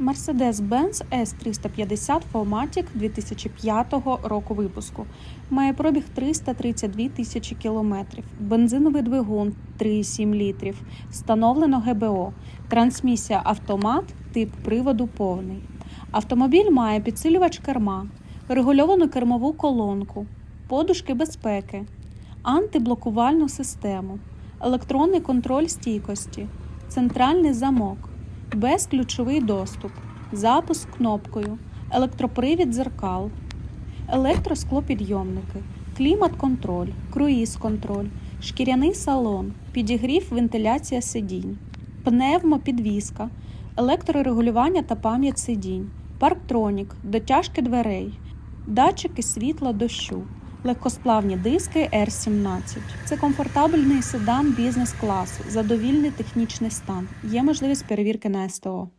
Mercedes-Benz S350 Formatic 2005 року випуску. Має пробіг 332 тисячі кілометрів. Бензиновий двигун 3,7 літрів. Встановлено ГБО. Трансмісія автомат, тип приводу повний. Автомобіль має підсилювач керма, регульовану кермову колонку, подушки безпеки, антиблокувальну систему, електронний контроль стійкості, центральний замок, безключовий доступ, запуск кнопкою, електропривід дзеркал, електросклопідйомники, клімат-контроль, круїз-контроль, шкіряний салон, підігрів вентиляція сидінь, пневмопідвізка, електрорегулювання та пам'ять сидінь, парктронік, дотяжки дверей, датчики світла дощу. Легкосплавні диски R17. Це комфортабельний седан бізнес-класу, задовільний технічний стан. Є можливість перевірки на СТО.